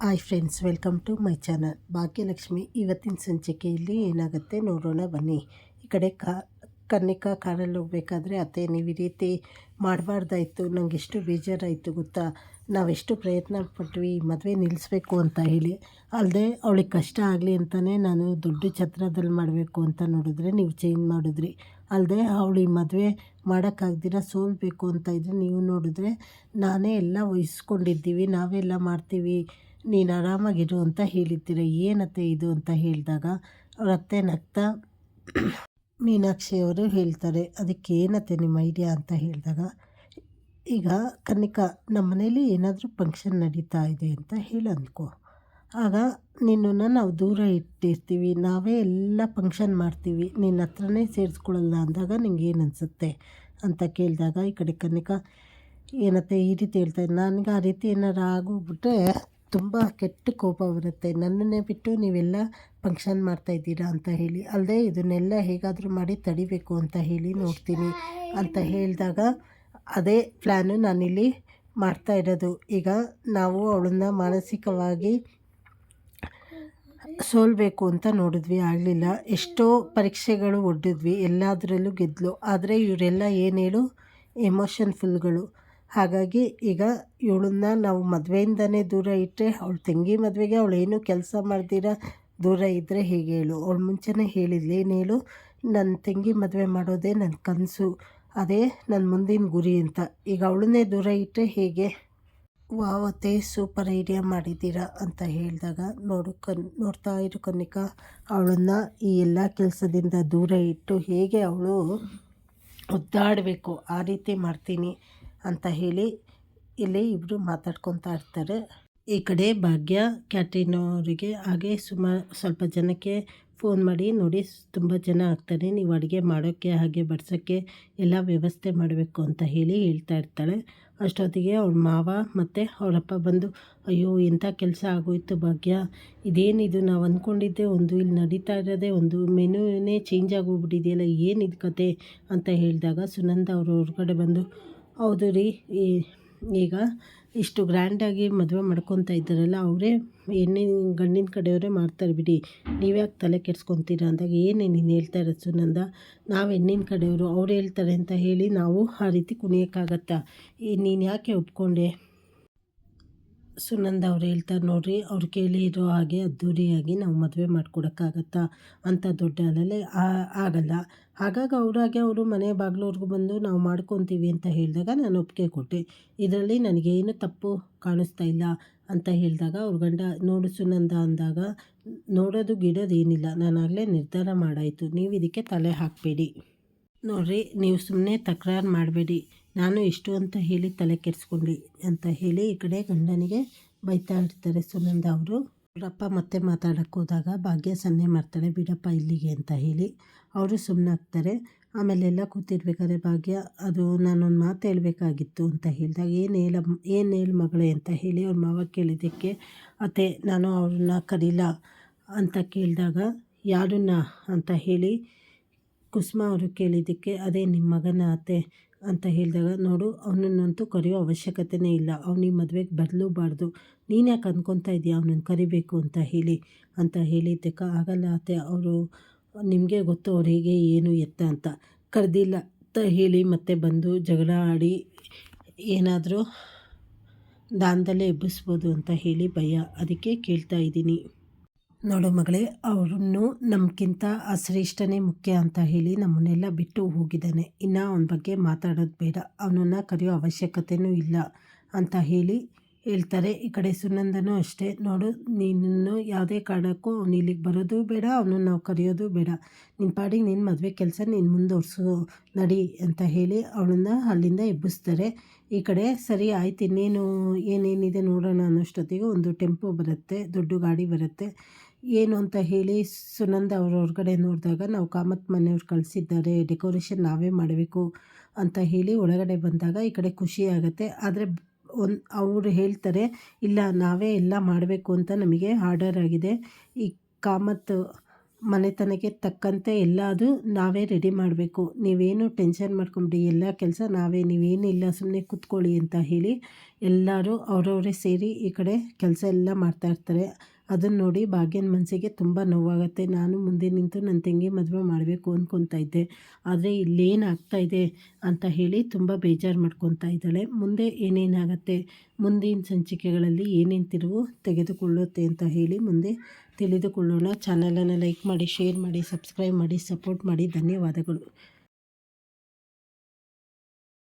Hi friends, welcome to my channel. Bhagyalakshmi ಇವತ್ತಿನ ಸಂಚಿಕೆಯಲ್ಲಿ ಏನಾಗುತ್ತೆ ನೋಡೋಣ ಬನ್ನಿ. ಈ ಕಡೆ ಕಾ ಕನ್ನಿಕಾ ಕಾರಲ್ಲಿ ಹೋಗ್ಬೇಕಾದ್ರೆ, ಅತ್ತೆ, ನೀವು ಈ ರೀತಿ ಮಾಡಬಾರ್ದಾಯ್ತು. ನನಗೆ ಎಷ್ಟು ಬೇಜಾರಾಯಿತು ಗೊತ್ತಾ? ನಾವೆಷ್ಟು ಪ್ರಯತ್ನ ಪಟ್ವಿ, ಮದುವೆ ನಿಲ್ಲಿಸ್ಬೇಕು ಅಂತ ಹೇಳಿ. ಅಲ್ಲದೆ ಅವಳಿಗೆ ಕಷ್ಟ ಆಗಲಿ ಅಂತಲೇ ನಾನು ದೊಡ್ಡ ಛತ್ರದಲ್ಲಿ ಮಾಡಬೇಕು ಅಂತ ನೋಡಿದ್ರೆ ನೀವು ಚೇಂಜ್ ಮಾಡಿದ್ರಿ. ಅಲ್ಲದೆ ಅವಳಿಗೆ ಮದುವೆ ಮಾಡೋಕ್ಕಾಗ್ದಿರ, ಸೋಲ್ಬೇಕು ಅಂತ ಇದ್ದರೆ ನೀವು ನೋಡಿದ್ರೆ ನಾನೇ ಎಲ್ಲ ವಹಿಸ್ಕೊಂಡಿದ್ದೀವಿ, ನಾವೆಲ್ಲ ಮಾಡ್ತೀವಿ. ನೀನು ಆರಾಮಾಗಿರು ಅಂತ ಹೇಳಿದ್ದೀರ ಏನತ್ತೆ ಇದು ಅಂತ ಹೇಳಿದಾಗ ಅವ್ರ ಅತ್ತೆ ನಗ್ತಾ ಮೀನಾಕ್ಷಿಯವರು ಹೇಳ್ತಾರೆ, ಅದಕ್ಕೆ ಏನತ್ತೆ ನಿಮ್ಮ ಐಡಿಯಾ ಅಂತ ಹೇಳಿದಾಗ, ಈಗ ಕನ್ನಿಕಾ, ನಮ್ಮ ಮನೇಲಿ ಏನಾದರೂ ಫಂಕ್ಷನ್ ನಡೀತಾ ಇದೆ ಅಂತ ಹೇಳಿ ಆಗ ನಿನ್ನನ್ನು ನಾವು ದೂರ ಇಟ್ಟಿರ್ತೀವಿ, ನಾವೇ ಎಲ್ಲ ಫಂಕ್ಷನ್ ಮಾಡ್ತೀವಿ, ನಿನ್ನ ಹತ್ರನೇ ಸೇರಿಸ್ಕೊಳ್ಳಲ್ಲ ಅಂದಾಗ ನಿಂಗೆ ಏನು ಅನಿಸುತ್ತೆ? ಅಂತ ಕೇಳಿದಾಗ ಈ ಕಡೆ ಕನ್ನಿಕಾ, ಏನತ್ತೆ ಈ ರೀತಿ ಹೇಳ್ತಾರೆ ನನಗೆ ಆ ರೀತಿ ಏನಾರು ಆಗೋಗ್ಬಿಟ್ರೆ ತುಂಬ ಕೆಟ್ಟ ಕೋಪ ಬರುತ್ತೆ. ನನ್ನನ್ನೇ ಬಿಟ್ಟು ನೀವೆಲ್ಲ ಫಂಕ್ಷನ್ ಮಾಡ್ತಾ ಇದ್ದೀರಾ ಅಂತ ಹೇಳಿ. ಅಲ್ಲದೆ ಇದನ್ನೆಲ್ಲ ಹೇಗಾದರೂ ಮಾಡಿ ತಡಿಬೇಕು ಅಂತ ಹೇಳಿ ನೋಡ್ತೀನಿ ಅಂತ ಹೇಳಿದಾಗ ಅದೇ ಪ್ಲ್ಯಾನು ನಾನಿಲ್ಲಿ ಮಾಡ್ತಾ ಇರೋದು. ಈಗ ನಾವು ಅವಳನ್ನ ಮಾನಸಿಕವಾಗಿ ಸೋಲ್ಬೇಕು ಅಂತ ನೋಡಿದ್ವಿ. ಆಗಲಿಲ್ಲ. ಎಷ್ಟೋ ಪರೀಕ್ಷೆಗಳು ಒಡ್ಡಿದ್ವಿ. ಎಲ್ಲದರಲ್ಲೂ ಗೆದ್ದಲು ಆದರೆ ಇವರೆಲ್ಲ ಏನು ಹೇಳು ಎಮೋಷನ್ ಫುಲ್ಗಳು ಹಾಗಾಗಿ ಈಗ ಇವಳನ್ನ ನಾವು ಮದುವೆಯಿಂದನೇ ದೂರ ಇಟ್ಟರೆ ಅವಳು ತಂಗಿ ಮದುವೆಗೆ ಏನೂ ಕೆಲಸ ಮಾಡ್ದಿರ ದೂರ ಇದ್ದರೆ ಹೇಗೆ ಹೇಳು? ಅವಳು ಮುಂಚೆನೇ ಹೇಳಿದ್ಲು, ಏನು ಹೇಳು? ನನ್ನ ತಂಗಿ ಮದುವೆ ಮಾಡೋದೇ ನನ್ನ ಕನಸು, ಅದೇ ನನ್ನ ಮುಂದಿನ ಗುರಿ ಅಂತ. ಈಗ ಅವಳನ್ನೇ ದೂರ ಇಟ್ಟರೆ ಹೇಗೆ? ವಾವತ್ತೆ ಸೂಪರ್ ಐಡಿಯಾ ಮಾಡಿದ್ದೀರಾ ಅಂತ ಹೇಳಿದಾಗ ನೋಡು ಕನ್, ನೋಡ್ತಾ ಇರು ಕನ್ನಿಕಾ, ಅವಳನ್ನು ಈ ಎಲ್ಲ ಕೆಲಸದಿಂದ ದೂರ ಇಟ್ಟು ಹೇಗೆ ಅವಳು ಒದ್ದಾಡಬೇಕು ಆ ರೀತಿ ಮಾಡ್ತೀನಿ. ಅಂತ ಹೇಳಿ ಇಲ್ಲಿ ಇಬ್ಬರು ಮಾತಾಡ್ಕೊತಾ ಇರ್ತಾರೆ. ಈ ಕಡೆ ಭಾಗ್ಯ, ಕ್ಯಾಟ್ರಿನ್ ಅವರಿಗೆ ಹಾಗೆ ಸುಮಾರು ಸ್ವಲ್ಪ ಜನಕ್ಕೆ ಫೋನ್ ಮಾಡಿ ನೋಡಿ ತುಂಬ ಜನ ಆಗ್ತಾರೆ. ನೀವು ಅಡುಗೆ ಮಾಡೋಕ್ಕೆ ಹಾಗೆ ಬಡ್ಸೋಕ್ಕೆ ಎಲ್ಲ ವ್ಯವಸ್ಥೆ ಮಾಡಬೇಕು ಅಂತ ಹೇಳಿ ಹೇಳ್ತಾ ಇರ್ತಾಳೆ. ಅಷ್ಟೊತ್ತಿಗೆ ಅವ್ರ ಮಾವ ಮತ್ತು ಅವರಪ್ಪ ಬಂದು, ಅಯ್ಯೋ, ಎಂಥ ಕೆಲಸ ಆಗೋಯ್ತು ಭಾಗ್ಯ? ಇದೇನಿದು? ನಾವು ಅಂದ್ಕೊಂಡಿದ್ದೆ ಒಂದು ಇಲ್ಲಿ ನಡೀತಾ ಇರೋದೇ ಒಂದು ಮೆನುನೇ ಚೇಂಜ್ ಆಗೋಗ್ಬಿಟ್ಟಿದೆಯಲ್ಲ, ಏನಿದು ಕತೆ? ಅಂತ ಹೇಳಿದಾಗ ಸುನಂದ ಅವರು ಹೊರಗಡೆ ಬಂದು ಹೌದು ರೀ. ಈ ಈಗ ಇಷ್ಟು ಗ್ರ್ಯಾಂಡಾಗಿ ಮದುವೆ ಮಾಡ್ಕೊತಾ ಇದ್ದಾರಲ್ಲ, ಅವರೇ ಹೆಣ್ಣಿನ ಗಂಡಿನ ಕಡೆಯವರೇ ಮಾಡ್ತಾರೆ ಬಿಡಿ. ನೀವ್ಯಾಕೆ ತಲೆ ಕೆಡ್ಸ್ಕೊತೀರ ಅಂದಾಗ ಏನೇ ನೀನು ಹೇಳ್ತಾ ಇರೋದು ಸುನಂದ, ನಾವು ಹೆಣ್ಣಿನ ಕಡೆಯವರು, ಅವ್ರು ಹೇಳ್ತಾರೆ ಅಂತ ಹೇಳಿ ನಾವು ಆ ರೀತಿ ಕುಣಿಯೋಕ್ಕಾಗತ್ತಾ? ಈ ನೀನು ಯಾಕೆ ಒಪ್ಕೊಂಡೆ? ಸುನಂದ ಅವ್ರು ಹೇಳ್ತಾರೆ ನೋಡ್ರಿ, ಅವ್ರು ಕೇಳಿರೋ ಹಾಗೆ ಅದ್ದೂರಿಯಾಗಿ ನಾವು ಮದುವೆ ಮಾಡಿಕೊಡೋಕ್ಕಾಗತ್ತಾ ಅಂತ ದೊಡ್ಡ ಅಲ್ಲಲ್ಲಿ ಆಗಲ್ಲ. ಹಾಗಾಗಿ ಅವರಾಗೆ ಅವರು ಮನೆ ಬಾಗಿಲವ್ರಿಗೂ ಬಂದು ನಾವು ಮಾಡ್ಕೊತೀವಿ ಅಂತ ಹೇಳಿದಾಗ ನಾನು ಒಪ್ಪಿಗೆ ಕೊಟ್ಟೆ. ಇದರಲ್ಲಿ ನನಗೇನು ತಪ್ಪು ಕಾಣಿಸ್ತಾ ಇಲ್ಲ ಅಂತ ಹೇಳಿದಾಗ ಅವ್ರ ಗಂಡ, ನೋಡು ಸುನಂದ ಅಂದಾಗ ನೋಡೋದು ಗಿಡದೇನಿಲ್ಲ ನಾನಾಗಲೇ ನಿರ್ಧಾರ ಮಾಡಾಯಿತು, ನೀವು ಇದಕ್ಕೆ ತಲೆ ಹಾಕಬೇಡಿ. ನೋಡಿರಿ, ನೀವು ಸುಮ್ಮನೆ ತಕರಾರು ಮಾಡಬೇಡಿ. ನಾನು ಇಷ್ಟು ಅಂತ ಹೇಳಿ ತಲೆ ಕೆಡಿಸ್ಕೊಂಡ್ವಿ ಅಂತ ಹೇಳಿ ಈ ಕಡೆ ಗಂಡನಿಗೆ ಬೈತಾ ಇರ್ತಾರೆ ಸುನಂದ ಅವರು. ಬಿಡಪ್ಪ ಮತ್ತೆ ಮಾತಾಡೋಕ್ಕೆ ಹೋದಾಗ ಭಾಗ್ಯ ಸನ್ನೆ ಮಾಡ್ತಾಳೆ, ಬಿಡಪ್ಪ ಇಲ್ಲಿಗೆ ಅಂತ ಹೇಳಿ. ಅವರು ಸುಮ್ಮನಾಗ್ತಾರೆ ಆಮೇಲೆ ಎಲ್ಲ ಕೂತಿರ್ಬೇಕಾದ್ರೆ, ಭಾಗ್ಯ, ಅದು ನಾನೊಂದು ಮಾತು ಹೇಳಬೇಕಾಗಿತ್ತು ಅಂತ ಹೇಳಿದಾಗ, ಏನು ಹೇಳ, ಏನು ಹೇಳಿ ಮಗಳೇ ಅಂತ ಹೇಳಿ ಅವ್ರ ಮಾವ ಕೇಳಿದ್ದಕ್ಕೆ, ಅತ್ತೆ, ನಾನು ಅವ್ರನ್ನ ಕರೀಲ? ಅಂತ ಕೇಳಿದಾಗ, ಯಾರನ್ನ? ಅಂತ ಹೇಳಿ ಕುಸುಮ ಅವರು ಕೇಳಿದ್ದಕ್ಕೆ, ಅದೇ ನಿಮ್ಮ ಮಗನ ಅತ್ತೆ? ಅಂತ ಹೇಳಿದಾಗ, ನೋಡು, ಅವನನ್ನಂತೂ ಕರೆಯೋ ಅವಶ್ಯಕತೆಯೇ ಇಲ್ಲ. ಅವನಿಗೆ ಮದುವೆಗೆ ಬರಲೂಬಾರ್ದು. ನೀನು ಯಾಕೆ ಅಂದ್ಕೊತಾ ಇದೆಯಾ? ಅವನನ್ನು ಕರಿಬೇಕು ಅಂತ ಹೇಳಿ, ಅಂತ ಹೇಳಿದ್ದಕ್ಕೆ ಆಗಲ್ಲ ಅತ್ತೆ, ಅವರು, ನಿಮಗೆ ಗೊತ್ತು ಅವ್ರು ಹೇಗೆ, ಏನು ಎತ್ತ ಅಂತ. ಕರೆದಿಲ್ಲ ಅಂತ ಹೇಳಿ ಮತ್ತೆ ಬಂದು ಜಗಳ ಆಡಿ ಏನಾದರೂ ದಾನದಲ್ಲೇ ಎಬ್ಬಿಸ್ಬೋದು ಅಂತ ಹೇಳಿ ಭಯ. ಅದಕ್ಕೆ ಕೇಳ್ತಾ ಇದ್ದೀನಿ. ನೋಡು ಮಗಳೇ, ಅವನು ನಮಗಿಂತ ಆ ಶ್ರೇಷ್ಠನೇ ಮುಖ್ಯ ಅಂತ ಹೇಳಿ ನಮ್ಮನ್ನೆಲ್ಲ ಬಿಟ್ಟು ಹೋಗಿದ್ದಾನೆ. ಇನ್ನು ಅವನ ಬಗ್ಗೆ ಮಾತಾಡೋದು ಬೇಡ. ಅವನನ್ನು ಕರೆಯೋ ಅವಶ್ಯಕತೆಯೂ ಇಲ್ಲ ಅಂತ ಹೇಳಿ ಹೇಳ್ತಾರೆ. ಈ ಕಡೆ ಸುನಂದನೂ ಅಷ್ಟೇ. ನೋಡು, ನೀನು ಯಾವುದೇ ಕಾರಣಕ್ಕೂ ಅವನು ಇಲ್ಲಿಗೆ ಬರೋದು ಬೇಡ ಅವನು ನಾವು ಕರೆಯೋದು ಬೇಡ. ನಿನ್ನ ಪಾಡಿಗೆ ನಿನ್ನ ಮದುವೆ ಕೆಲಸ ನೀನು ಮುಂದುವರ್ಸು, ನಡಿ ಅಂತ ಹೇಳಿ ಅವಳನ್ನ ಅಲ್ಲಿಂದ ಎಬ್ಬಿಸ್ತಾರೆ. ಈ ಕಡೆ, ಸರಿ, ಆಯ್ತು, ಇನ್ನೇನು, ಏನೇನಿದೆ ನೋಡೋಣ ಅನ್ನೋಷ್ಟೊತ್ತಿಗೆ ಒಂದು ಟೆಂಪೋ ಬರುತ್ತೆ, ದೊಡ್ಡ ಗಾಡಿ ಬರುತ್ತೆ. ಏನು ಅಂತ ಹೇಳಿ ಸುನಂದ ಅವ್ರ ಹೊರಗಡೆ ನೋಡಿದಾಗ, ನಾವು ಕಾಮತ್ ಮನೆಯವ್ರು ಕಳಿಸಿದ್ದಾರೆ, ಡೆಕೋರೇಷನ್ ನಾವೇ ಮಾಡಬೇಕು ಅಂತ ಹೇಳಿ ಒಳಗಡೆ ಬಂದಾಗ ಈ ಕಡೆ ಖುಷಿ ಆಗುತ್ತೆ. ಆದರೆ ಒಂದು ಅವರು ಹೇಳ್ತಾರೆ, ಇಲ್ಲ, ನಾವೇ ಎಲ್ಲ ಮಾಡಬೇಕು ಅಂತ ನಮಗೆ ಆರ್ಡರ್ ಆಗಿದೆ. ಈ ಕಾಮತ್ ಮನೆತನಕ್ಕೆ ತಕ್ಕಂತೆ ಎಲ್ಲ ಅದು ನಾವೇ ರೆಡಿ ಮಾಡಬೇಕು. ನೀವೇನು ಟೆನ್ಷನ್ ಮಾಡ್ಕೊಂಬಿಡಿ, ಎಲ್ಲ ಕೆಲಸ ನಾವೇ ನೀವೇನಿಲ್ಲ ಸುಮ್ಮನೆ ಕೂತ್ಕೊಳ್ಳಿ ಅಂತ ಹೇಳಿ ಎಲ್ಲರೂ ಅವರವರೇ ಸೇರಿ ಈ ಕಡೆ ಕೆಲಸ ಎಲ್ಲ ಮಾಡ್ತಾಯಿರ್ತಾರೆ ಅದನ್ನು ನೋಡಿ ಭಾಗ್ಯನ ಮನಸ್ಸಿಗೆ ತುಂಬ ನೋವಾಗುತ್ತೆ. ನಾನು ಮುಂದೆ ನಿಂತು ನನ್ನ ತಂಗಿ ಮದುವೆ ಮಾಡಬೇಕು ಅಂದ್ಕೊತಾ ಇದ್ದೆ ಆದರೆ ಇಲ್ಲೇನು ಇದೆ ಅಂತ ಹೇಳಿ ತುಂಬ ಬೇಜಾರು ಮಾಡ್ಕೊತಾ ಇದ್ದಾಳೆ. ಮುಂದೆ ಏನೇನಾಗುತ್ತೆ, ಮುಂದಿನ ಸಂಚಿಕೆಗಳಲ್ಲಿ ಏನೇನು ತಿರುವು ತೆಗೆದುಕೊಳ್ಳುತ್ತೆ ಅಂತ ಹೇಳಿ ಮುಂದೆ ತಿಳಿದುಕೊಳ್ಳೋಣ. ಚಾನಲನ್ನು ಲೈಕ್ ಮಾಡಿ ಶೇರ್ ಮಾಡಿ ಸಬ್ಸ್ಕ್ರೈಬ್ ಮಾಡಿ ಸಪೋರ್ಟ್ ಮಾಡಿ. ಧನ್ಯವಾದಗಳು.